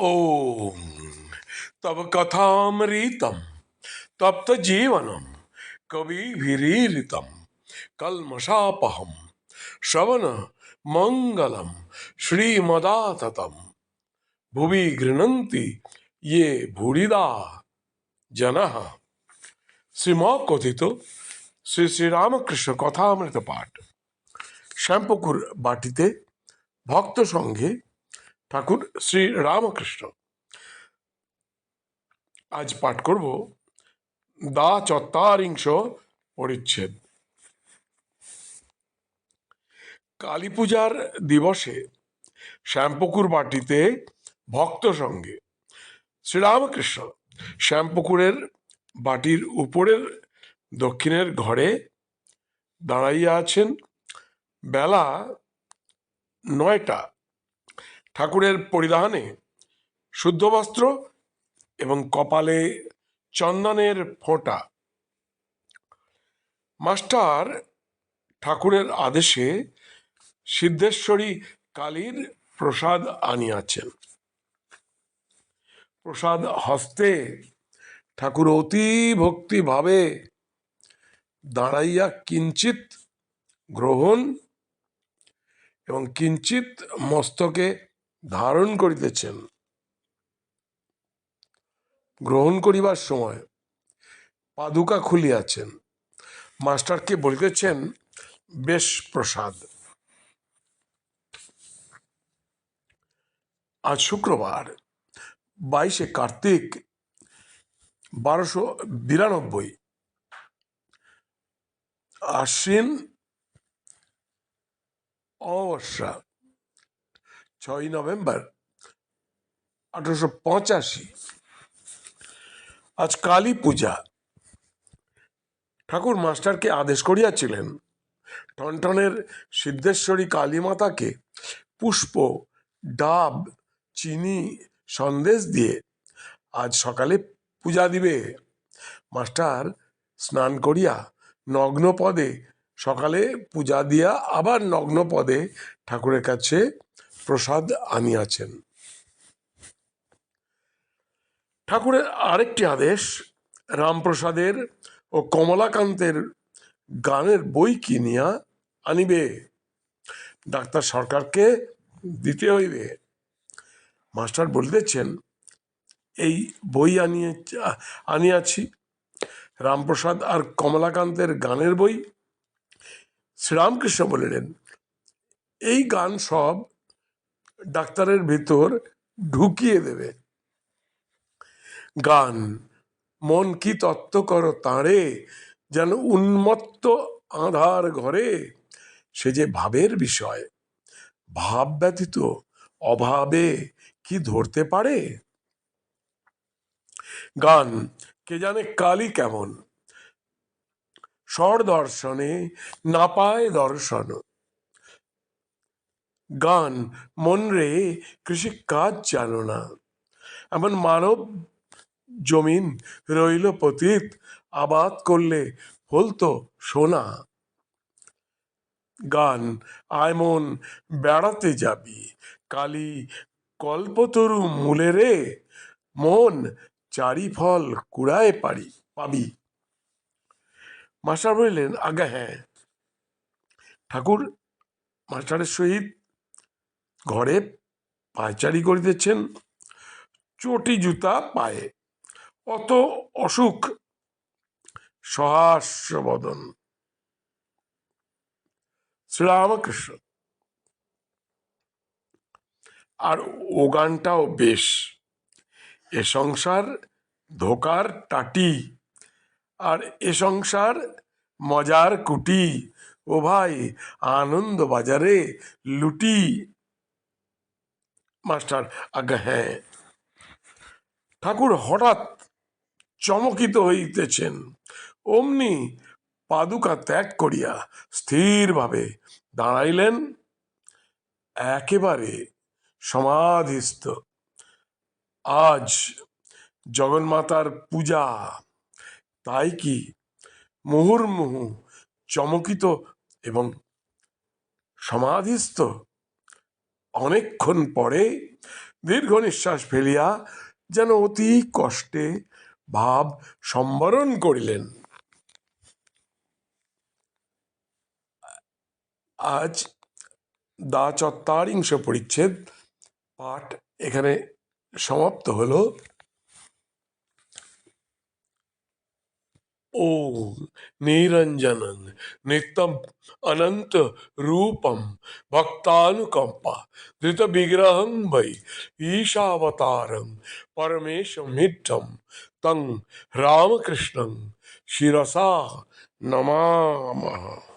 ॐ तव कथामृतं तप्तजीवनं कविभिरीरितं कल्मषापहं श्रवणमङ्गलं श्रीमदाततं भुवि गृह्णन्ति ये भूरिदा जनः শ্রীমকথিত শ্রী শ্রীরামকৃষ্ণ কথামৃত পাঠ শ্যামপুকুর বাটিতে ভক্ত সঙ্গে ঠাকুর শ্রী রামকৃষ্ণ। আজ পাঠ করব, দা চত্বারিংশ পরিচ্ছেদ। কালী পূজার দিবসে শ্যামপুকুর বাটিতে ভক্ত সঙ্গে শ্রীরামকৃষ্ণ শ্যামপুকুরের বাটির উপরের দক্ষিণের ঘরে দাঁড়াইয়া আছেন। বেলা নয়টা ঠাকুরের পরিধানে শুদ্ধ বস্ত্র এবং কপালে চন্দনের ফোঁটা। মাস্টার ঠাকুরের আদেশে সিদ্ধেশ্বরী কালীর প্রসাদ আনিয়াছেন। প্রসাদ হস্তে ঠাকুর অতি ভক্তিভাবে দাঁড়াইয়া কিঞ্চিত গ্রহণ এবং কিঞ্চিত মস্তকে ধারণ করিতেছেন। গ্রহণ করিবার সময় পাদুকা খুলিয়াছেন। মাস্টারকে বলিতেছেন, বেশ প্রসাদ। আজ শুক্রবার, বাইশে কার্তিক, বারোশো বিরানব্বই। আশ্বিন অমাবস্যা। ছয় নভেম্বর আঠারোশো পঁচাশি। আজ কালী পূজা। ঠাকুর মাস্টারকে আদেশ করিয়াছিলেন, টনটনের সিদ্ধেশ্বরী কালী মাতাকে পুষ্প, ডাব, চিনি, সন্দেশ দিয়ে আজ সকালে পূজা দিবে। মাস্টার স্নান করিয়া নগ্ন পদে সকালে পূজা দিয়া আবার নগ্ন পদে ঠাকুরের কাছে প্রসাদ আনিয়াছেন। ঠাকুরের আরেকটি আদেশ, রামপ্রসাদের ও কমলাকান্তের গানের বই কিনিয়া আনিবে। ডাক্তার সরকারকে দিতে হইবে। মাস্টার বলিতেছেন, এই বই আনিয়ে, আনিয়াছি। রামপ্রসাদ আর কমলাকান্তের গানের বই? শ্রীরামকৃষ্ণ বলিলেন, এই গান সব ডাক্তারের ভিতর ঢুকিয়ে দেবে। গান, মন কি তত্ত্ব কর তাঁরে, যেন উন্মত্ত আধার ঘরে। সে যে ভাবের বিষয়, ভাব ব্যতীত অভাবে কি ধরতে পারে? গান, কে জানে কালি কেমন? স্বর দর্শনে না পায় দর্শন। গান, মন রে কৃষি কাজ জানো না। এমন মানব জমিন রইল পতিত, আবাদ করলে ফলতো সোনা। গান, আয় মন, বেড়াতে যাবি, কালি কল্পতরু মূলে রে, মন চারি ফল কুড়ায় পারি, পাবি। মাস্টার বললেন আগে হ্যাঁ। ঠাকুর, মাস্টারের সহিত ঘরে পায়চারি করিতেছেন, চটি জুতা পায়ে। অত অসুখ, সহাস্যবদন। শ্রীরামকৃষ্ণ। আর ও গানটাও বেশ। এ সংসার ধোকার টাটি, আর এ সংসার মজার কুটি। ও ভাই, আনন্দ বাজারে লুটি মাস্টার আজ্ঞা হ্যাঁ ঠাকুর হঠাৎ চমকিত হইতেছেন। অমনি পাদুকা ত্যাগ করিয়া স্থিরভাবে দাঁড়াইলেন। একেবারে সমাধিস্থ। আজ জগন্মাতার পূজা। তাই কি মুহুর্মুহু চমকিত এবং সমাধিস্থ? অনেকক্ষণ পরে দীর্ঘ নিঃশ্বাস ফেলিয়া যেন অতি কষ্টে ভাব সম্বরণ করিলেন। আজ দা চত্বারিংশ পরিচ্ছেদ পাঠ এখানে সমাপ্ত হলো। ओ निरंजन नित्यम अनंत रूपम भक्तानुकंपा धृत विग्रह भई ईशावतारं परमेशं हिट्ठं तं रामकृष्णं शिरसा नमामः।